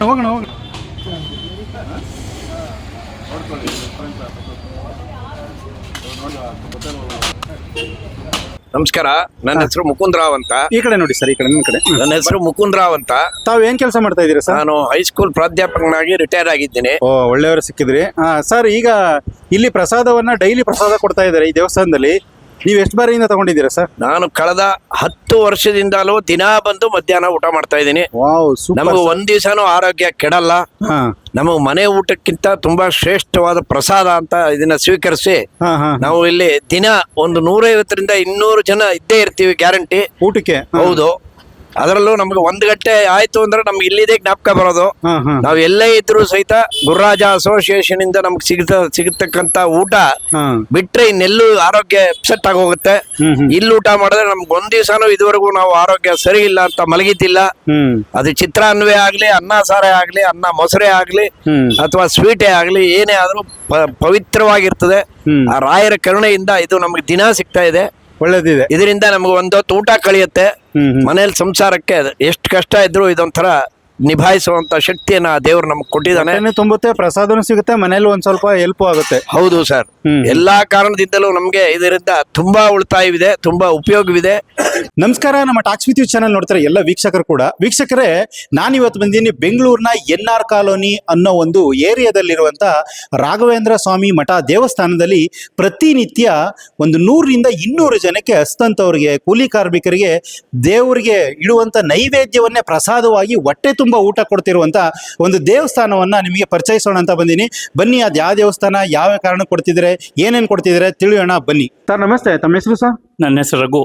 ಹೋಗೋಣ ಹೋಗೋಣ. ನಮಸ್ಕಾರ ನನ್ನ ಹೆಸರು ಮುಕುಂದ್ರಾವ್ ಅಂತ. ಈ ಕಡೆ ನೋಡಿ ಸರ್ ಈ ಕಡೆ ನಿಮ್ಮ ಕಡೆ. ನನ್ನ ಹೆಸರು ಮುಕುಂದ್ರಾವ್ ಅಂತ. ತಾವು ಏನ್ ಕೆಲಸ ಮಾಡ್ತಾ ಇದ್ದೀರಾ ಸರ್? ನಾನು ಹೈಸ್ಕೂಲ್ ಪ್ರಾಧ್ಯಾಪಕನಾಗಿ ರಿಟೈರ್ ಆಗಿದ್ದೀನಿ. ಓ ಒಳ್ಳೆಯವರು ಸಿಕ್ಕಿದ್ರಿ. ಹಾ ಸರ್ ಈಗ ಇಲ್ಲಿ ಪ್ರಸಾದವನ್ನ ಡೈಲಿ ಪ್ರಸಾದ ಕೊಡ್ತಾ ಇದ್ದಾರೆ ಈ ದೇವಸ್ಥಾನದಲ್ಲಿ. ನೀವು ಎಷ್ಟು ಬಾರಿಯಿಂದ ತಗೊಂಡಿದ್ದೀರಾ ಸರ್? ನಾನು ಕಳೆದ ಹತ್ತು ವರ್ಷದಿಂದಲೂ ದಿನಾ ಬಂದು ಮಧ್ಯಾಹ್ನ ಊಟ ಮಾಡ್ತಾ ಇದ್ದೀನಿ. ವಾವ್ ಸೂಪರ್ ನಮಗೆ ಒಂದ್ ದಿವಸನೂ ಆರೋಗ್ಯ ಕೆಡಲ್ಲ. ಹಾ. ನಮಗೆ ಮನೆ ಊಟಕ್ಕಿಂತ ತುಂಬಾ ಶ್ರೇಷ್ಠವಾದ ಪ್ರಸಾದ ಅಂತ ಇದನ್ನ ಸ್ವೀಕರಿಸಿ ಹಾ ಹಾ. ನಾವು ಇಲ್ಲಿ ದಿನ ಒಂದು ನೂರೈವತ್ತರಿಂದ ಇನ್ನೂರು ಜನ ಇದ್ದೇ ಇರ್ತೀವಿ ಗ್ಯಾರಂಟಿ. ಊಟಕ್ಕೆ. ಹೌದು. ಅದರಲ್ಲೂ ನಮ್ಗೆ ಒಂದ್ ಗಂಟೆ ಆಯ್ತು ಅಂದ್ರೆ ನಮ್ಗೆ ಇಲ್ಲಿದೆ ಜ್ಞಾಪಕ ಬರೋದು. ನಾವ್ ಎಲ್ಲೇ ಇದ್ರು ಸಹಿತ ಗುರುರಾಜ ಅಸೋಸಿಯೇಷನ್ ಇಂದ ನಮ್ಗೆ ಸಿಗ್ತ ಸಿಗತಕ್ಕಂತ ಊಟ ಬಿಟ್ರೆ ಇನ್ನೆಲ್ಲೂ ಆರೋಗ್ಯ ಅಪ್ಸೆಟ್ ಆಗೋಗುತ್ತೆ ಇಲ್ಲಿ ಊಟ ಮಾಡಿದ್ರೆ ನಮ್ಗೆ ಒಂದ್ ದಿವಸನೂ ಇದುವರೆಗೂ ನಾವು ಆರೋಗ್ಯ ಸರಿ ಇಲ್ಲ ಅಂತ ಮಲಗಿತಿಲ್ಲ ಅದು ಚಿತ್ರಾನ್ನವೇ ಆಗ್ಲಿ ಅನ್ನ ಸಾರೆ ಆಗ್ಲಿ ಅನ್ನ ಮೊಸರೆ ಆಗ್ಲಿ ಅಥವಾ ಸ್ವೀಟೇ ಆಗ್ಲಿ ಏನೇ ಆದ್ರೂ ಪವಿತ್ರವಾಗಿರ್ತದೆ. ಆ ರಾಯರ ಕರುಣೆಯಿಂದ ಇದು ನಮ್ಗೆ ದಿನ ಸಿಗ್ತಾ ಇದೆ. ಒಳ್ಳೇದಿದೆ. ಇದರಿಂದ ನಮ್ಗೆ ಒಂದೊತ್ತು ಊಟ ಕಳಿಯುತ್ತೆ. ಮನೇಲಿ ಸಂಸಾರಕ್ಕೆ ಎಷ್ಟು ಕಷ್ಟ ಇದ್ರು ಇದೊಂಥರ ನಿಭಾಯಿಸುವಂತ ಶಕ್ತಿಯನ್ನ ದೇವ್ರು ನಮ್ಗೆ ಕೊಟ್ಟಿದ್ದಾನೆ. ತುಂಬುತ್ತೆ ಪ್ರಸಾದನೂ ಸಿಗುತ್ತೆ ಮನೇಲಿ ಒಂದ್ ಸ್ವಲ್ಪ ಹೆಲ್ಪ್ ಆಗುತ್ತೆ. ಹೌದು ಸರ್. ಎಲ್ಲಾ ಕಾರಣದಿಂದಲೂ ನಮ್ಗೆ ಇದರಿಂದ ತುಂಬಾ ಉಳಿತಾಯವಿದೆ ತುಂಬಾ ಉಪಯೋಗವಿದೆ. ನಮಸ್ಕಾರ ನಮ್ಮ ಟಾಕ್ಸ್ ವಿತ್ ಚಾನಲ್ ನೋಡ್ತಾರೆ ಎಲ್ಲ ವೀಕ್ಷಕರು ಕೂಡ. ವೀಕ್ಷಕರೇ ನಾನು ಇವತ್ತು ಬಂದೀನಿ ಬೆಂಗಳೂರಿನ ಎನ್ ಆರ್ ಕಾಲೋನಿ ಅನ್ನೋ ಒಂದು ಏರಿಯಾದಲ್ಲಿರುವಂತ ರಾಘವೇಂದ್ರ ಸ್ವಾಮಿ ಮಠ ದೇವಸ್ಥಾನದಲ್ಲಿ ಪ್ರತಿನಿತ್ಯ ಒಂದು ನೂರರಿಂದ ಇನ್ನೂರು ಜನಕ್ಕೆ ಹಸ್ತಂತವ್ರಿಗೆ ಕೂಲಿ ಕಾರ್ಮಿಕರಿಗೆ ದೇವರಿಗೆ ಇಡುವಂತ ನೈವೇದ್ಯವನ್ನೇ ಪ್ರಸಾದವಾಗಿ ಹೊಟ್ಟೆ ತುಂಬ ಊಟ ಕೊಡ್ತಿರುವಂತ ಒಂದು ದೇವಸ್ಥಾನವನ್ನ ನಿಮಗೆ ಪರಿಚಯಿಸೋಣ ಅಂತ ಬಂದೀನಿ ಬನ್ನಿ ಅದು ಯಾವ ದೇವಸ್ಥಾನ ಯಾವ ಕಾರಣ ಕೊಡ್ತಿದ್ರೆ ಏನೇನು ಕೊಡ್ತಿದ್ರೆ ತಿಳಿಯೋಣ ಬನ್ನಿ. ಸರ್ ನಮಸ್ತೆ. ತಮ್ಮ ಹೆಸರು ಸರ್? ನನ್ನ ಹೆಸರು ರಘು.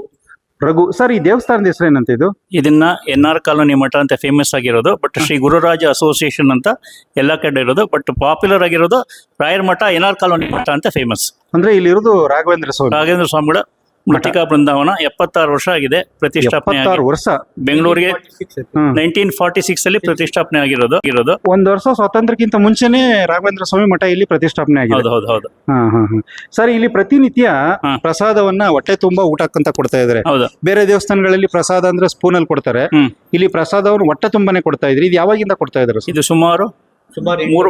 ರಘು. ಸರ್ ಈ ದೇವಸ್ಥಾನದ ಹೆಸರು ಏನಂತ ಇದು? ಇದನ್ನ ಎನ್ ಆರ್ ಕಾಲೋನಿ ಮಠ ಅಂತ ಫೇಮಸ್ ಆಗಿರೋದು ಬಟ್ ಶ್ರೀ ಗುರುರಾಜ ಅಸೋಸಿಯೇಷನ್ ಅಂತ ಎಲ್ಲ ಕಡೆ ಇರೋದು ಬಟ್ ಪಾಪ್ಯುಲರ್ ಆಗಿರೋದು ರಾಯರ್ ಮಠ ಎನ್ ಆರ್ ಕಾಲೋನಿ ಮಠ ಅಂತ ಫೇಮಸ್ ಅಂದ್ರೆ ಇಲ್ಲಿ ಇರೋದು ರಾಘವೇಂದ್ರ ಸ್ವಾಮಿ. ರಾಘವೇಂದ್ರ ಸ್ವಾಮಿಗಳ ಮೃತಿಕಾ ಬೃಂದಾವನ ಎಪ್ಪತ್ತಾರು ವರ್ಷ ಆಗಿದೆ. ಪ್ರತಿಷ್ಠಾಪನೆ ಆಗಿ ವರ್ಷ. ಬೆಂಗಳೂರಿಗೆ. ನೈನ್ಟೀನ್ ಫಾರ್ಟಿ ಸಿಕ್ಸ್ ಅಲ್ಲಿ ಪ್ರತಿಷ್ಠಾಪನೆ ಆಗಿರೋದು. ಇರೋದು. ಒಂದ್ ವರ್ಷ ಸ್ವಾತಂತ್ರ್ಯಕ್ಕಿಂತ ಮುಂಚೆನೆ ರಾಘವೇಂದ್ರ ಸ್ವಾಮಿ ಮಠ ಇಲ್ಲಿ ಪ್ರತಿಷ್ಠಾಪನೆ ಆಗಿದೆ. ಹೌದು ಹೌದು ಹೌದು. ಹಾ ಹಾ ಹಾ ಸರ್ ಇಲ್ಲಿ ಪ್ರತಿನಿತ್ಯ ಹಾ. ಪ್ರಸಾದವನ್ನ ಹೊಟ್ಟೆ ತುಂಬಾ ಊಟಕ್ಕಂತ ಕೊಡ್ತಾ ಇದಾರೆ. ಹೌದು. ಬೇರೆ ದೇವಸ್ಥಾನಗಳಲ್ಲಿ ಪ್ರಸಾದ ಅಂದ್ರೆ ಸ್ಪೂನ್ ಅಲ್ಲಿ ಕೊಡ್ತಾರೆ. ಹ್ಮ್. ಇಲ್ಲಿ ಪ್ರಸಾದವನ್ನು ಹೊಟ್ಟೆ ತುಂಬಾನೇ ಕೊಡ್ತಾ ಇದ್ರಿ. ಇದು ಯಾವಾಗಿಂದ ಕೊಡ್ತಾ ಇದಾರೆ ಇದು ಸುಮಾರು ಮೂರು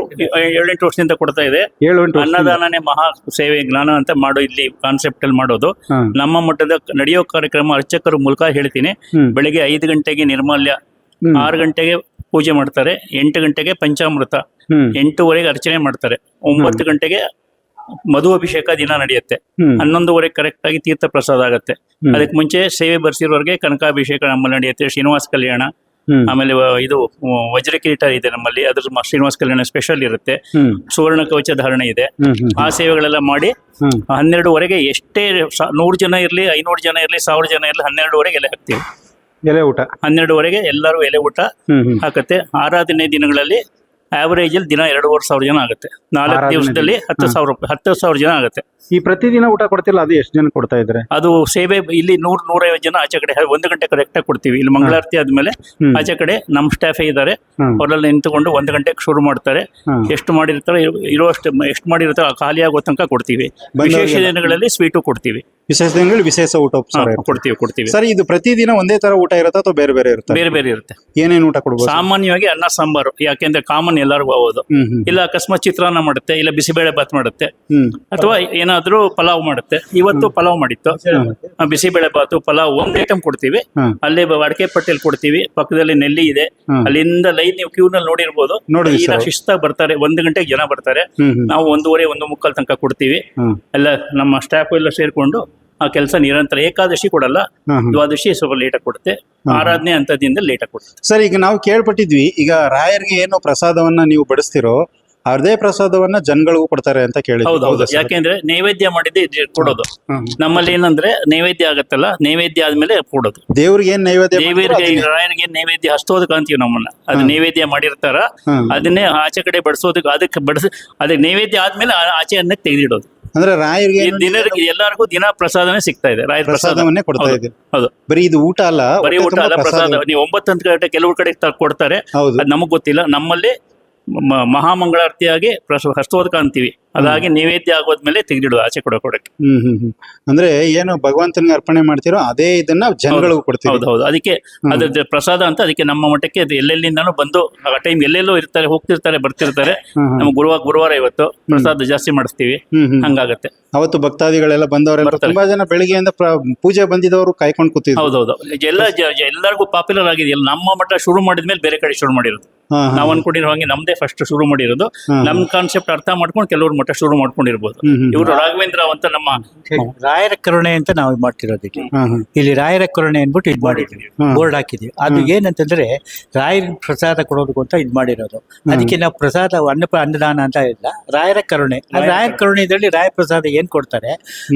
ಏಳೆಂಟು ವರ್ಷದಿಂದ ಕೊಡ್ತಾ ಇದೆ ಏಳು ಎಂಟು ವರ್ಷದಿಂದ. ಅನ್ನದಾನನೇ ಮಹಾ ಸೇವೆ ಜ್ಞಾನ ಅಂತ ಮಾಡೋ ಇಲ್ಲಿ ಕಾನ್ಸೆಪ್ಟ್ ಅಲ್ಲಿ ಮಾಡೋದು ಹಾ. ನಮ್ಮ ಮಟ್ಟದ ನಡೆಯೋ ಕಾರ್ಯಕ್ರಮ ಅರ್ಚಕರ ಮೂಲಕ ಹೇಳ್ತೀನಿ ಹ್ಮ್. ಬೆಳಿಗ್ಗೆ ಐದು ಗಂಟೆಗೆ ನಿರ್ಮಾಲ್ಯ ಹ್ಮ್. ಆರು ಗಂಟೆಗೆ ಪೂಜೆ ಮಾಡ್ತಾರೆ ಎಂಟು ಗಂಟೆಗೆ ಪಂಚಾಮೃತ ಹ್ಮ್ ಎಂಟೂವರೆಗೆ ಅರ್ಚನೆ ಮಾಡ್ತಾರೆ ಒಂಬತ್ತು ಗಂಟೆಗೆ ಮಧು ಅಭಿಷೇಕ ದಿನ ನಡೆಯುತ್ತೆ ಹ್ಮ್. ಹನ್ನೊಂದುವರೆಗೆ ಕರೆಕ್ಟ್ ಆಗಿ ತೀರ್ಥ ಪ್ರಸಾದ ಆಗುತ್ತೆ. ಅದಕ್ಕೆ ಮುಂಚೆ ಸೇವೆ ಬರ್ಸಿರೋರಿಗೆ ಕನಕಾಭಿಷೇಕ ನಮ್ಮಲ್ಲಿ ನಡೆಯುತ್ತೆ ಶ್ರೀನಿವಾಸ ಕಲ್ಯಾಣ. ಆಮೇಲೆ ವ- ಇದು ವ- ವಜ್ರ ಕಿರೀಟ ಇದೆ ನಮ್ಮಲ್ಲಿ. ಅದ್ರ ಮ- ಶ್ರೀನಿವಾಸ ಕಲ್ಯಾಣ ಸ್ಪೆಷಲ್ ಇರುತ್ತೆ. ಸುವರ್ಣ ಕವಚ ಧಾರಣೆ ಇದೆ. ಆ ಸೇವೆಗಳೆಲ್ಲ ಮಾಡಿ ಹನ್ನೆರಡುವರೆಗೆ ಎಷ್ಟೇ ಸಾ- ನೂರು ಜನ ಇರಲಿ ಐನೂರು ಜನ ಇರಲಿ ಸಾವಿರ ಜನ ಇರಲಿ ಹನ್ನೆರಡುವರೆಗೆ ಎಲೆ ಹಾಕ್ತೀವಿ. ಎಲೆ ಊಟ. ಹನ್ನೆರಡುವರೆಗೆ ಎಲ್ಲರೂ ಎಲೆ ಊಟ ಹಾಕತ್ತೆ. ಆರಾಧನೆ ದಿನಗಳಲ್ಲಿ ಆವರೇಜ್ ಅಲ್ಲಿ ದಿನ ಎರಡೂವರೆ ಸಾವಿರ ಜನ ಆಗುತ್ತೆ. ನಾಲ್ಕು ದಿವಸದಲ್ಲಿ. ಹತ್ತು. ಸಾವಿರ ರೂಪಾಯಿ ಹತ್ತು ಸಾವಿರ ಜನ ಆಗುತ್ತೆ. ಈ ಪ್ರತಿದಿನ ಊಟ ಕೊಡ್ತಿಲ್ಲ ಅದು ಎಷ್ಟು ಜನ ಕೊಡ್ತಾ ಇದ್ರೆ? ಅದು ಸೇವೆ ಇಲ್ಲಿ ನೂರ್ ನೂರೈವತ್ತು ಜನ ಆಚೆ ಕಡೆ ಒಂದು ಗಂಟೆ ಕರೆಕ್ಟ್ ಆಗಿ ಕೊಡ್ತೀವಿ. ಇಲ್ಲಿ ಮಂಗಳಾರತಿ ಆದ್ಮೇಲೆ. ಆಚೆ ಕಡೆ ನಮ್ಮ ಸ್ಟಾಫೇ ಇದ್ದಾರೆ ಅವರಲ್ಲಿ ನಿಂತುಕೊಂಡು ಒಂದು ಗಂಟೆಗೆ ಶುರು ಮಾಡ್ತಾರೆ. ಎಷ್ಟು ಮಾಡಿರ್ತಾರೆ ಇರೋ- ಇರೋಷ್ಟು ಎಷ್ಟು ಮಾಡಿರ್ತಾರೆ ಖಾಲಿ ಆಗೋ ತನಕ ಕೊಡ್ತೀವಿ. ವಿಶೇಷ ದಿನಗಳಲ್ಲಿ ಸ್ವೀಟು ಕೊಡ್ತೀವಿ. ವಿಶೇಷ ದಿನಗಳಲ್ಲಿ ವಿಶೇಷ ಊಟ ಹಾ, ಉಪಚಾರ ಇರುತ್ತೆ. ಕೊಡ್ತೀವಿ ಕೊಡ್ತೀವಿ. ಸರ್ ಇದು ಪ್ರತಿದಿನ ಒಂದೇ ತರ ಊಟ ಇರುತ್ತಾ ಅಥವಾ ಬೇರೆ ಬೇರೆ ಇರುತ್ತೆ? ಬೇರೆ ಬೇರೆ ಇರುತ್ತೆ. ಏನೇನು ಊಟ ಕೊಡ್ಬೋದು? ಸಾಮಾನ್ಯವಾಗಿ ಅನ್ನ ಸಾಂಬಾರು ಯಾಕೆಂದ್ರೆ ಕಾಮನ್ ಎಲ್ಲರಿಗೂ ಆಗೋದು ಹ್ಮ್ ಹ್ಮ್ ಇಲ್ಲ ಅಕಸ್ಮಾತ್ ಚಿತ್ರಾನ್ನ ಮಾಡುತ್ತೆ ಇಲ್ಲ ಬಿಸಿಬೇಳೆ ಬಾತ್ ಮಾಡುತ್ತೆ ಹ್ಮ್. ಅಥವಾ ಏನಾದ್ರೂ ಪಲಾವ್ ಮಾಡುತ್ತೆ. ಇವತ್ತು ಪಲಾವ್ ಮಾಡಿತ್ತು. ಆ, ಬಿಸಿಬೇಳೆ ಬಾತು ಪಲಾವ್ ಒಂದ್ ಐಟಮ್ ಕೊಡ್ತೀವಿ. ಹ್ಮ್. ಅಲ್ಲೇ ಬ- ಅಡಕೆ ಪಟ್ಟೆಲ್ ಕೊಡ್ತೀವಿ. ಪಕ್ಕದಲ್ಲಿ ನೆಲ್ಲಿ ಇದೆ. ಹ್ಮ್. ಅಲ್ಲಿಂದ ಲೈನ್ ನೀವು ಕ್ಯೂ ನಲ್ಲಿ ನೋಡಿರ್ಬೋದು. ನೋಡಿದ್ವಿ ಈಗ ಸರ್. ಶಿಸ್ತಾಗಿ ಬರ್ತಾರೆ ಒಂದ್ ಗಂಟೆಗೆ ಜನ ಬರ್ತಾರೆ. ಹ್ಮ್ ಹ್ಮ್. ನಾವು ಒಂದೂವರೆ ಒಂದು ಮುಕ್ಕಾಲ್ ತನಕ ಕೊಡ್ತೀವಿ. ಹ್ಮ್. ಎಲ್ಲ ನಮ್ಮ ಸ್ಟಾಫ್ ಎಲ್ಲ ಸೇರ್ಕೊಂಡು ಆ ಕೆಲಸ ನಿರಂತರ ಏಕಾದಶಿ ಕೊಡಲ್ಲ. ದ್ವಾದಶಿ ಸ್ವಲ್ಪ ಲೇಟಾಗಿ ಕೊಡುತ್ತೆ. ಆರಾಧನೆ ಅಂತದಿಂದ ಲೇಟಾಗಿ ಕೊಡುತ್ತೆ. ಸರ್ ಈಗ ನಾವು ಕೇಳ್ಪಟ್ಟಿದ್ವಿ ಈಗ ರಾಯರ್ಗೆ ಏನು ಪ್ರಸಾದವನ್ನ ನೀವು ಬಡಿಸ್ತಿರೋ ಅದೇ ಪ್ರಸಾದವನ್ನ ಜನಗಳಿಗೂ ಕೊಡ್ತಾರೆ ಅಂತ ಕೇಳಿ ಹೌದು ಹೌದು ಯಾಕೆಂದ್ರೆ ನೈವೇದ್ಯ ಮಾಡಿದ್ದೆ ಇದು ಕೊಡೋದು. ನಮ್ಮಲ್ಲಿ ಏನಂದ್ರೆ ನೈವೇದ್ಯ ಆಗತ್ತಲ್ಲ ನೈವೇದ್ಯ ಆದ್ಮೇಲೆ ಕೊಡೋದು. ದೇವ್ರಿಗೆ ಏನ್ ನೈವೇದ್ಯ ದೇವರಿಗೆ. ರಾಯರಿಗೆ ನೈವೇದ್ಯ ಹಸ್ತೋದಕ್ಕೆ ಅಂತೀವಿ ನಮ್ಮನ್ನ. ಅದು ನೈವೇದ್ಯ ಮಾಡಿರ್ತಾರ. ಅದನ್ನೇ ಆಚೆ ಕಡೆ ಬಡಿಸೋದಕ್ಕೆ ಅದಕ್ಕೆ ಬಡಿಸ್ ಅದಕ್ಕೆ ನೈವೇದ್ಯ ಆದ್ಮೇಲೆ ಆ- ಆಚೆ ಅನ್ನಕ್ಕೆ ತೆಗೆದಿಡೋದು. ಅಂದ್ರೆ ರಾಯರಿಗೆ ದಿನರಿಗೆ ಎಲ್ಲರಿಗೂ ದಿನ ಪ್ರಸಾದನೇ ಸಿಗ್ತಾ ಇದೆ ರಾಯರ ಪ್ರಸಾದವನ್ನೇ ಕೊಡ್ತಾ. ಇದೆ ಹೌದು. ಬರೀ ಇದು ಊಟ ಅಲ್ಲ ಬರೀ ಊಟ ಅಲ್ಲ ಪ್ರಸಾದ. ನೀವು ಒಂಬತ್ತು ಗಂಟೆ ಕೆಲವು ಕಡೆ ಕೊಡ್ತಾರೆ. ನಮಗ್ ಗೊತ್ತಿಲ್ಲ. ನಮ್ಮಲ್ಲಿ ಮಹಾಮಂಗಳಾರತಿಯಾಗಿ ಪ್ರಸ ಹಸ್ತೋದಕ ಅಂತೀವಿ. ಅದಾಗಿ ನೈವೇದ್ಯ ಆಗೋದ್ಮೇಲೆ ತೆಗೆದಿಡುವ ಆಚೆ ಕೊಡೋ ಕೊಡಕ್ಕೆ. ಹ್ಮ್ ಹ್ಮ್ ಹ್ಮ್. ಅಂದ್ರೆ ಏನು ಭಗವಂತನಿಗೆ ಅರ್ಪಣೆ ಮಾಡ್ತಿರೋ ಅದೇ ಇದನ್ನ ಜನಗಳಿಗೂ ಕೊಡ್ತೀವಿ. ಹೌದು ಹೌದು. ಅದಕ್ಕೆ ಅದ್ರ ಪ್ರಸಾದ ಅಂತ ಅದಕ್ಕೆ ನಮ್ಮ ಮಠಕ್ಕೆ ಅದು ಎಲ್ಲೆಲ್ಲಿಂದಾನು ಬಂದು ಆ ಟೈಮ್ ಎಲ್ಲೆಲ್ಲೋ ಇರ್ತಾರೆ ಹೋಗ್ತಿರ್ತಾರೆ ಬರ್ತಿರ್ತಾರೆ. ನಮ್ಗೆ ಗುರುವಾಗ ನಮ್ಮ ಗುರುವಾರ ಗುರುವಾರ ಇವತ್ತು ಪ್ರಸಾದ ಜಾಸ್ತಿ ಮಾಡಿಸ್ತೀವಿ. ಹ್ಮ್ ಹ್ಮ್ ಹಂಗಾಗತ್ತೆ. ಅವತ್ತು ಭಕ್ತಾದಿಗಳೆಲ್ಲ ಬಂದವರೆಲ್ಲ ಬರ್ತಾರೆ. ತುಂಬಾ ಜನ ಬೆಳಿಗ್ಗೆಯಿಂದ ಪ್ರ- ಪೂಜೆ ಬಂದಿದ್ದವರು ಕಾಯ್ಕೊಂಡು ಕೂತಿದ್ರು. ಹೌದೌದು ಎಲ್ಲ ಜ- ಜ- ಎಲ್ಲರಿಗೂ ಪಾಪ್ಯುಲರ್ ಆಗಿದೆ. ಎಲ್ಲ ನಮ್ಮ ಮಠ ಶುರು ಮಾಡಿದ್ಮೇಲೆ ಬೇರೆ ಕಡೆ ಶುರು ಮಾಡಿರೋದು. ಹಾ, ಹಾ. ನಾವು ಅನ್ಕೊಂಡಿರೋ ಹಾಗೆ ನಮ್ದೇ ಫಸ್ಟ್ ಶುರು ಮಾಡಿರೋದು. ಹಾ. ನಮ್ ಕಾನ್ಸೆಪ್ಟ್ ಅರ್ಥ ಮಾಡ್ಕೊಂಡು ಕೆಲವರು ಮಠ ಶುರು ಮಾಡ್ಕೊಂಡಿರ್ಬೋದು. ಇವರು ರಾಘವೇಂದ್ರ ಅಂತ ನಮ್ಮ ರಾಯರ ಕರುಣೆ ಅಂತ ನಾವು ಮಾಡ್ತಿರೋದಕ್ಕೆ. ಇಲ್ಲಿ ರಾಯರ ಕರುಣೆ ಅಂದ್ಬಿಟ್ಟು ಇದು ಮಾಡಿದ್ವಿ. ಬೋರ್ಡ್ ಹಾಕಿದ್ವಿ ಅದು ಏನಂತಂದ್ರೆ ರಾಯರ ಪ್ರಸಾದ ಕೊಡೋದಕ್ಕೂ ಅಂತ ಇದು ಮಾಡಿರೋದು. ಅದಕ್ಕೆ ನಾವು ಪ್ರಸಾದ ಅನ್ನ ಅನ್ನದಾನ ಅಂತ ಇಲ್ಲ. ರಾಯರ ಕರುಣೆ. ರಾಯರ ಕರುಣೆ. ಇದರಲ್ಲಿ ರಾಯ ಪ್ರಸಾದ ಏನ್ ಕೊಡ್ತಾರೆ?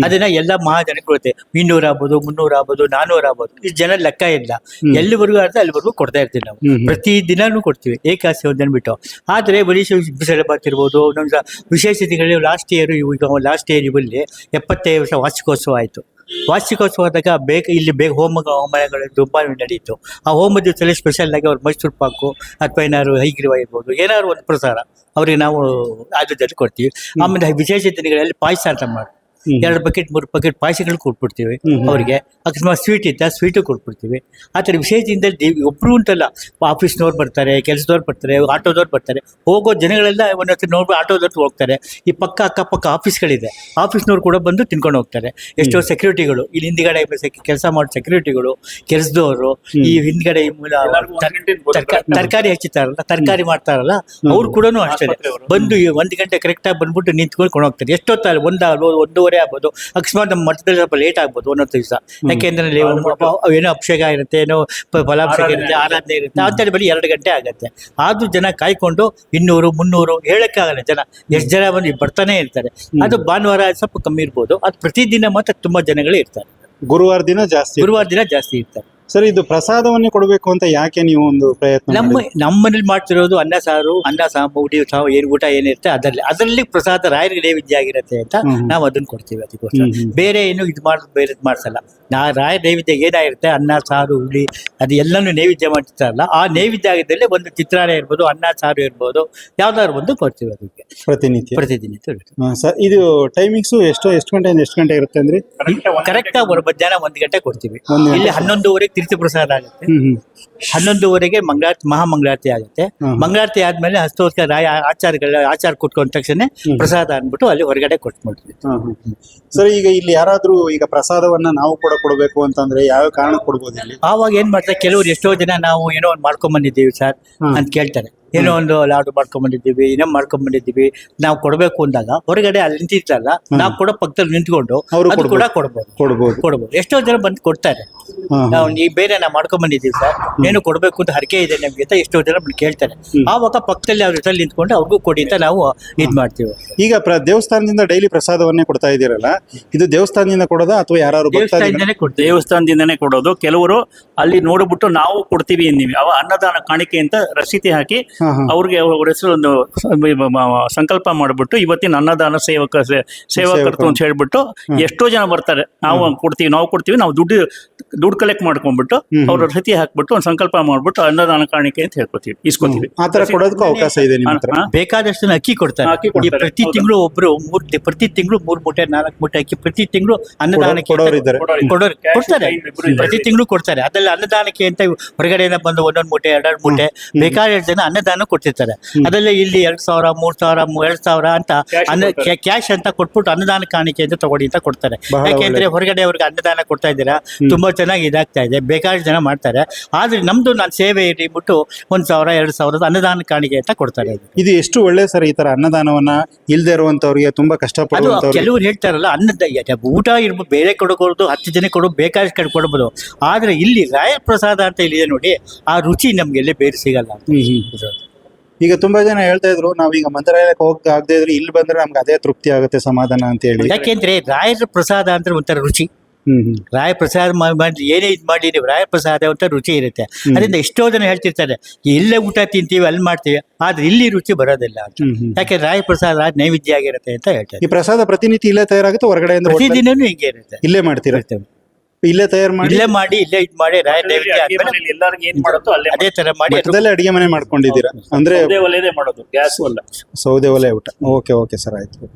ಅದನ್ನ ಎಲ್ಲ ಮಹಾಜನಕ್ಕೆ ಕೊಡುತ್ತೆ ಇನ್ನೂರ ಆಗ್ಬೋದು ಮುನ್ನೂರ ಆಗ್ಬೋದು ನಾನೂರ ಆಗ್ಬೋದು ಇಷ್ಟು ಜನ ಲೆಕ್ಕ ಇಲ್ಲ. ಎಲ್ಲಿವರೆಗೂ ಆದ್ರೆ ಅಲ್ಲಿವರೆಗೂ ಕೊಡ್ತಾ ಇರ್ತೀವಿ ನಾವು. ಪ್ರತಿ ದಿನಾನು ಕೊಡ್ತೀವಿ. ಏಕಾಸಿ ಒಂದನ್ಬಿಟ್ಟು ಆದ್ರೆ ಆದರೆ ಬರೀ ಇರ್ಬೋದು ಬರ್ತಿರ್ಬೋದು ನಮ್ಮ ದಿನಗಳಲ್ಲಿ ಲಾಸ್ಟ್ ಇಯರ್ ಈಗ ಲಾಸ್ಟ್ ಇಯರ್ ಇಲ್ಲಿ ಎಪ್ಪತ್ತೈದು ವರ್ಷ ವಾರ್ಷಿಕೋತ್ಸವ ಆಯಿತು. ವಾರ್ಷಿಕೋತ್ಸವ ಆದಾಗ ಬೇಗ ಇಲ್ಲಿ ಬೇಗ ಹೋಮ ಹೋಮಗಳು ತುಂಬ ನಡೆಯಿತು ಆ ಹೋಮ ದಿವಸದಲ್ಲಿ ಸ್ಪೆಷಲ್ ಆಗಿ ಅವ್ರು ಮೈಸೂರು ಪಾಕು ಅಥವಾ ಏನಾದ್ರು ಹೈಗ್ರೀವ ಇರ್ಬೋದು ಏನಾದ್ರು ಒಂದು ಪ್ರಸಾರ ಅವ್ರಿಗೆ ನಾವು ಆದ್ಯತೆ ಕೊಡ್ತೀವಿ. ಆಮೇಲೆ ವಿಶೇಷ ದಿನಗಳಲ್ಲಿ ಪಾಯಸ ಅಂತ ಮಾಡಿ. ಎರಡು ಬಕೆಟ್ ಮೂರು ಬಕೆಟ್ ಪಾಯಸಗಳು ಕೊಟ್ಬಿಡ್ತೀವಿ. ಅವರಿಗೆ. ಅಕಸ್ಮಾತ್ ಸ್ವೀಟ್ ಇದ್ದ ಸ್ವೀಟು ಕೊಟ್ಬಿಡ್ತೀವಿ. ಆ ಥರ ವಿಶೇಷದಿಂದ ಒಬ್ಬರು ಒಬ್ರು ಅಂತಲ್ಲ ಆಫೀಸ್ನವ್ರು ಬರ್ತಾರೆ ಕೆಲಸದವ್ರು ಬರ್ತಾರೆ ಆಟೋದವ್ರು ಬರ್ತಾರೆ. ಹೋಗೋ ಜನಗಳೆಲ್ಲ ಒಂದೊತ್ತು ನೋಡ್ಬಿಟ್ಟು ಆಟೋದವ್ರು ಹೋಗ್ತಾರೆ. ಈ ಪಕ್ಕ ಅಕ್ಕಪಕ್ಕ ಆಫೀಸ್ಗಳಿದೆ ಆಫೀಸ್ನವ್ರು ಕೂಡ ಬಂದು ತಿನ್ಕೊಂಡು ಹೋಗ್ತಾರೆ. ಎಷ್ಟೋ ಸೆಕ್ಯೂರಿಟಿಗಳು ಇಲ್ಲಿ ಹಿಂದ್ಗಡೆ ಕೆಲಸ ಮಾಡೋ ಸೆಕ್ಯೂರಿಟಿಗಳು ಕೆಲಸದವರು ಈ ಹಿಂದ್ಗಡೆ ಈ ಮೂಲ ತರ್ಕ- ತರಕಾರಿ ಹೆಚ್ಚುತ್ತಾರಲ್ಲ ತರಕಾರಿ ಮಾಡ್ತಾರಲ್ಲ ಅವ್ರು ಕೂಡ ಅಷ್ಟೇ. ಬಂದು ಈ ಒಂದು ಗಂಟೆ ಕರೆಕ್ಟಾಗಿ ಬಂದ್ಬಿಟ್ಟು ನಿಂತ್ಕೊಂಡು ಕೊಂಡೋಗ್ತಾರೆ ಎಷ್ಟೊತ್ತಲ್ಲ ಒಂದು ಒಂದೂವರೆ ಆಗ್ಬೋದು. ಅಕಸ್ಮಾತ್ ನಮ್ಮ ಮಠದಲ್ಲಿ ಸ್ವಲ್ಪ ಲೇಟ್ ಆಗ್ಬೋದು ಒಂದೊಂದು ದಿವಸ. ಯಾಕೆಂದ್ರೆ ಏನೋ ಅಭಿಷೇಕ ಇರುತ್ತೆ ಏನೋ ಫಲಾಭಿಷೇಕ ಇರುತ್ತೆ ಆರಾಧನೆ ಇರುತ್ತೆ. ಅಂತೇಳಿ ಬರೀ ಎರಡು ಗಂಟೆ ಆಗುತ್ತೆ. ಆದ್ರೂ ಜನ ಕಾಯ್ಕೊಂಡು ಇನ್ನೂರು ಮುನ್ನೂರು ಹೇಳಕ್ಕಾಗಲ್ಲ ಜನ. ಎಷ್ಟು ಜನ ಬಂದು ಬರ್ತಾನೆ ಇರ್ತಾರೆ. ಅದು ಭಾನುವಾರ ಸ್ವಲ್ಪ ಕಮ್ಮಿ ಇರ್ಬೋದು. ಅದು ಪ್ರತಿದಿನ ಮಾತ್ರ ತುಂಬಾ ಜನಗಳು ಇರ್ತಾರೆ. ಗುರುವಾರ ದಿನ ಜಾಸ್ತಿ ಗುರುವಾರ ದಿನ ಜಾಸ್ತಿ ಇರ್ತಾರೆ. ಸರ್ ಇದು ಪ್ರಸಾದವನ್ನೇ ಕೊಡಬೇಕು ಅಂತ ಯಾಕೆ ನೀವು ಒಂದು ಪ್ರಯತ್ನ ನಮ್ಮ ಮಾಡಿದ್ರಿ? ನಮ್ಮನೇಲಿ ಮಾಡ್ತಿರೋದು ಅನ್ನ ಸಾರು ಅನ್ನ ಸಾಂಬಾರು ಸಾವು ಏನು ಊಟ ಏನಿರುತ್ತೆ ಅದರಲ್ಲಿ. ಅದರಲ್ಲಿ ಪ್ರಸಾದ ರಾಯರಿಗೆ ನೈವೇದ್ಯ ಆಗಿರುತ್ತೆ ಅಂತ ಹ್ಮ್. ನಾವು ಅದನ್ನ ಕೊಡ್ತೀವಿ ಅದಕ್ಕೋಸ್ಕರ. ಹ್ಮ್, ಹ್ಮ್. ಬೇರೆ ಏನು ಇದು ಮಾಡಿ ಬೇರೆ ಮಾಡಿಸಲ್ಲ. ನಾ ರಾಯ ನೈವೇದ್ಯ ಏನಾಗಿರುತ್ತೆ? ಅನ್ನ ಸಾರು ಹುಳಿ ಅದು ಎಲ್ಲನೂ ನೈವೇದ್ಯ ಮಾಡ್ತಿರ್ತಾರಲ್ಲ ಆ ನೈವೇದ್ಯ ಆಗಿದ್ದಲ್ಲಿ ಒಂದು ಚಿತ್ರಾನ್ನ ಇರ್ಬೋದು ಅನ್ನ ಸಾರು ಇರ್ಬೋದು ಯಾವ್ದಾದ್ರು ಒಂದು ಕೊಡ್ತೀವಿ ಅದಕ್ಕೆ. ಪ್ರತಿನಿತ್ಯ. ಪ್ರತಿದಿನ ಹಾ, ಸರ್ ಇದು ಟೈಮಿಂಗ್ಸು ಎಷ್ಟು ಎಷ್ಟು ಗಂಟೆಯಿಂದ ಎಷ್ಟು ಗಂಟೆ ಇರುತ್ತೆ ಅಂದ್ರೆ? ಕರೆಕ್ಟ್ ಆಗಿ ಮಧ್ಯಾಹ್ನ ಒಂದು ಗಂಟೆ ಕೊಡ್ತೀವಿ. ಒಂದು ಗಂಟೆ. ಇಲ್ಲಿ ಹನ್ನೊಂದುವರೆಗೆ ತೀರ್ಥ ಪ್ರಸಾದ ಆಗುತ್ತೆ. ಹನ್ನೊಂದುವರೆಗೆ ಮಂಗಳಾರತಿ ಮಹಾಮಂಗಳಾರತಿ ಆಗುತ್ತೆ. ಮಂಗಳಾರತಿ ಆದ್ಮೇಲೆ ಹಸ್ತೋತ್ಕ ರಾಯ ಆಚಾರಗಳ ಆಚಾರ ಕೊಟ್ಕೊಂಡ ತಕ್ಷಣ ಪ್ರಸಾದ ಅಂದ್ಬಿಟ್ಟು ಅಲ್ಲಿ ಹೊರಗಡೆ ಕೊಟ್ಬಿಡ್ತೀವಿ. ಸರ್ ಈಗ ಇಲ್ಲಿ ಯಾರಾದ್ರೂ ಈಗ ಪ್ರಸಾದವನ್ನ ನಾವು ಕೂಡ ಕೊಡಬೇಕು ಅಂತಂದ್ರೆ ಯಾವ ಕಾರಣ ಕೊಡ್ಬೋದು ಇಲ್ಲಿ? ಆವಾಗ ಏನ್ ಮಾಡ್ತಾರೆ ಕೆಲವರು ಎಷ್ಟೋ ಜನ ನಾವು ಏನೋ ಒಂದು ಮಾಡ್ಕೊಂಡ್ ಬಂದಿದ್ದೀವಿ ಸರ್ ಅಂತ ಕೇಳ್ತಾರೆ. ಏನೋ ಒಂದು ಲಾಡು ಮಾಡ್ಕೊಂಡ್ ಬಂದಿದ್ದೀವಿ ಏನೋ ಮಾಡ್ಕೊಂಡ್ ಬಂದಿದ್ದೀವಿ ನಾವು ಕೊಡ್ಬೇಕು ಅಂದಾಗ ಹೊರಗಡೆ ಅಲ್ಲಿ ನಿಂತಿತ್ತಲ್ಲ ನಾವು ಕೂಡ ಪಕ್ಕದಲ್ಲಿ ನಿಂತ್ಕೊಂಡು ಅವ್ರು ಅದು ಕೂಡ ಕೊಡ್ಬೋದು. ಕೊಡ್ಬೋದು. ಕೊಡ್ಬೋದು. ಕೊಡ್ಬೋದು. ಎಷ್ಟೋ ಜನ ಬಂದು ಕೊಡ್ತಾರೆ. ನಾವು ಈ ಬೇರೆ ನಾವು ಮಾಡ್ಕೊಂಡ್ ಬಂದಿದ್ದೀವಿ ಸರ್ ಏನು ಕೊಡ್ಬೇಕು ಅಂತ ಹರಕೆ ಇದೆ ನಮ್ಗೆ ಅಂತ ಎಷ್ಟೋ ಜನ ಬಂದು ಕೇಳ್ತಾರೆ. ಆವಾಗ ಪಕ್ಕದಲ್ಲಿ ಅವ್ರ ಜೊತೆ ನಿಂತ್ಕೊಂಡು ಅವ್ರಿಗೂ ಕೊಡಿ ಅಂತ ನಾವು ಇದ್ ಮಾಡ್ತೀವಿ. ಈಗ ಪ್ರ ದೇವಸ್ಥಾನದಿಂದ ಡೈಲಿ ಪ್ರಸಾದವನ್ನೇ ಕೊಡ್ತಾ ಇದೀರಲ್ಲ ಇದು ದೇವಸ್ಥಾನದಿಂದ ಕೊಡೋದಾ ಅಥವಾ ಯಾರು ಕೊಡ್ತೀವಿ. ದೇವಸ್ಥಾನದಿಂದನೇ ಕೊಡೋದು. ಕೆಲವರು ಅಲ್ಲಿ ನೋಡ್ಬಿಟ್ಟು ನಾವು ಕೊಡ್ತೀವಿ ಅಂದಿವಿ. ಅವ ಅನ್ನದಾನ ಕಾಣಿಕೆ ಅಂತ ರಸೀತಿ ಹಾಕಿ. ಅವ್ರಿಗೆ ಅವ್ರ ಹೆಸರು ಒಂದು ಸಂಕಲ್ಪ ಮಾಡಿಬಿಟ್ಟು ಇವತ್ತಿನ ಅನ್ನದಾನ ಸೇವಕ ಸೇವಕರ್ತು ಅಂತ ಹೇಳ್ಬಿಟ್ಟು ಎಷ್ಟೋ ಜನ ಬರ್ತಾರೆ. ನಾವು ಕೊಡ್ತೀವಿ ನಾವು ಕೊಡ್ತೀವಿ ನಾವು ದುಡ್ಡು ದುಡ್ಡು ಕಲೆಕ್ಟ್ ಮಾಡ್ಕೊಂಡ್ಬಿಟ್ಟು ಅವ್ರ ರಸೀತಿ ಹಾಕ್ಬಿಟ್ಟು ಒಂದು ಸಂಕಲ್ಪ ಮಾಡ್ಬಿಟ್ಟು ಅನ್ನದಾನ ಕಾಣಿಕೆ ಅಂತ ಹೇಳ್ಕೊತೀವಿ ಇಸ್ಕೊತೀವಿ ಕೊಡೋದಕ್ಕೂ ಅವಕಾಶ ಇದೆ ಬೇಕಾದಷ್ಟು ಜನ ಅಕ್ಕಿ ಕೊಡ್ತಾರೆ. ಪ್ರತಿ ತಿಂಗಳು ಒಬ್ರು ಮೂರ್ ಪ್ರತಿ ತಿಂಗಳು ಮೂರ್ ಮೂಟೆ ನಾಲ್ಕು ಮೂಟೆ ಅಕ್ಕಿ ಪ್ರತಿ ತಿಂಗಳು ಅನ್ನದಾನಕ್ಕೆ ಕೊಡೋರು ಕೊಡ್ತಾರೆ. ಪ್ರತಿ ತಿಂಗಳು ಕೊಡ್ತಾರೆ. ಅದ್ರಲ್ಲಿ ಅನ್ನದಾನಕ್ಕೆ ಅಂತ ಹೊರಗಡೆಯಿಂದ ಬಂದು ಒಂದೊಂದು ಮೂಟೆ ಎರಡೆರಡು ಮೂಟೆ ಬೇಕಾದಷ್ಟು ಜನ ಅನ್ನದಾನ ಕೊಡ್ತಿರ್ತಾರೆ. ಅದ್ರಲ್ಲಿ ಇಲ್ಲಿ ಎರಡ್ ಸಾವಿರ ಮೂರ್ ಸಾವಿರ ಎರಡ್ ಸಾವಿರ ಅಂತ ಕ್ಯಾಶ್ ಅಂತ ಕೊಟ್ಬಿಟ್ಟು ಅನ್ನದಾನ ಕಾಣಿಕೆ ಅಂತ ತಗೊಳ್ಳಿ ಅಂತ ಕೊಡ್ತಾರೆ. ಯಾಕೆಂದ್ರೆ ಹೊರಗಡೆ ಅವ್ರಿಗೆ ಅನ್ನದಾನ ಕೊಡ್ತಾ ಇದ್ದೀರಾ? ತುಂಬಾ ಚೆನ್ನಾಗಿ ಇದಾಗ್ತಾ ಇದೆ. ಬೇಕಾದಷ್ಟು ಜನ ಮಾಡ್ತಾರೆ. ಆದ್ರೆ ನಮ್ದು ನಾನು ಸೇವೆ ಇಟ್ಬಿಟ್ಟು ಒಂದ್ ಸಾವಿರ ಎರಡ್ ಸಾವಿರದ ಅನ್ನದಾನ ಕಾಣಿಕೆ ಅಂತ ಕೊಡ್ತಾರೆ ಇದು. ಎಷ್ಟು ಒಳ್ಳೆ ಸರ್ ಈ ತರ ಅನ್ನದಾನವನ್ನ ಇಲ್ದೇ ಇರುವಂತವ್ರಿಗೆ ತುಂಬಾ ಕಷ್ಟಪಡುವಂತವ್ರಿಗೆ ಕೆಲವ್ರು ಹೇಳ್ತಾರಲ್ಲ ಅನ್ನದ ಊಟ ಇರ್ಬೋದು ಬೇರೆ ಕೊಡಬಹುದು ಹತ್ತು ಜನ ಕೊಡು ಬೇಕಾದಷ್ಟು ಕಡೆ ಕೊಡ್ಬೋದು. ಆದ್ರೆ ಇಲ್ಲಿ ರಾಯ ಪ್ರಸಾದ ಅಂತ ಇಲ್ಲಿದೆ ನೋಡಿ ಆ ರುಚಿ ನಮ್ಗೆ ಎಲ್ಲಿ ಬೇರೆ ಸಿಗಲ್ಲ. ಈಗ ತುಂಬಾ ಜನ ಹೇಳ್ತಾ ಇದ್ರು ನಾವೀಗ ಮಂತ್ರಾಲಯಕ್ಕೆ ಹೋಗಕ್ ಆಗದೆ ಇದ್ರೆ ಇಲ್ಲಿ ಬಂದ್ರೆ ನಮ್ಗೆ ಅದೇ ತೃಪ್ತಿ ಆಗುತ್ತೆ ಸಮಾಧಾನ ಅಂತ ಹೇಳಿ. ಯಾಕೆಂದ್ರೆ ರಾಯರ ಪ್ರಸಾದ ಅಂದ್ರೆ ಒಂಥರ ರುಚಿ. ಹ್ಮ್ ರಾಯ ಪ್ರಸಾದ ಮಾಡಿ ಏನೇ ಇದು ಮಾಡಿ ನೀವು ರಾಯ ಪ್ರಸಾದ ಅಂತ ರುಚಿ ಇರುತ್ತೆ. ಅದರಿಂದ ಎಷ್ಟೋ ಜನ ಹೇಳ್ತಿರ್ತಾರೆ ಇಲ್ಲೇ ಊಟ ತಿಂತೀವಿ ಅಲ್ಲಿ ಮಾಡ್ತೀವಿ ಆದ್ರೆ ಇಲ್ಲಿ ರುಚಿ ಬರೋದಿಲ್ಲ ಅಂತ. ಯಾಕೆ ರಾಯ ಪ್ರಸಾದ ನೈವೇದ್ಯ ಆಗಿರುತ್ತೆ ಅಂತ ಹೇಳ್ತಾರೆ ಈ ಪ್ರಸಾದ ಪ್ರತಿನಿತ್ಯ ಇಲ್ಲೇ ತಯಾರಾಗುತ್ತೆ ಹೊರಗಡೆ ಪ್ರತಿದಿನನೂ ಹಿಂಗೆ ಇರುತ್ತೆ. ಇಲ್ಲೇ ಮಾಡ್ತೀರಾ? ಇರ್ತೇವೆ. ಇಲ್ಲೇ ತಯಾರು ಮಾಡಿ ಇಲ್ಲೇ ಮಾಡಿ ಇಲ್ಲೇ ಇದು ಮಾಡಿ ರಾಯ ನೈವೇದ್ಯ ಅಡುಗೆ ಆದ್ಮೇಲೆ ಎಲ್ಲರಿಗೂ ಏನ್ ಮಾಡುತ್ತೋ ಅಲ್ಲೇ ಅದೇ ತರ ಮಾಡಿ ಅದು ಮಠದಲ್ಲೇ ಅಡಿಗೆ ಮನೆ ಮಾಡ್ಕೊಂಡಿದ್ದೀರಾ? ಅಂದ್ರೆ ಅದೇ ಒಲೆದೇ ಮಾಡೋದು ಗ್ಯಾಸ್ ಅಲ್ಲ ಸೌದೆ ಒಲೆ ಊಟ. ಓಕೆ ಓಕೆ ಸರ್ ಆಯ್ತು.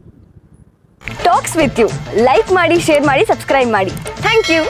ಟಾಕ್ಸ್ ವಿತ್ ಯು ಲೈಕ್ ಮಾಡಿ ಶೇರ್ ಮಾಡಿ ಸಬ್ಸ್ಕ್ರೈಬ್ ಮಾಡಿ. Thank you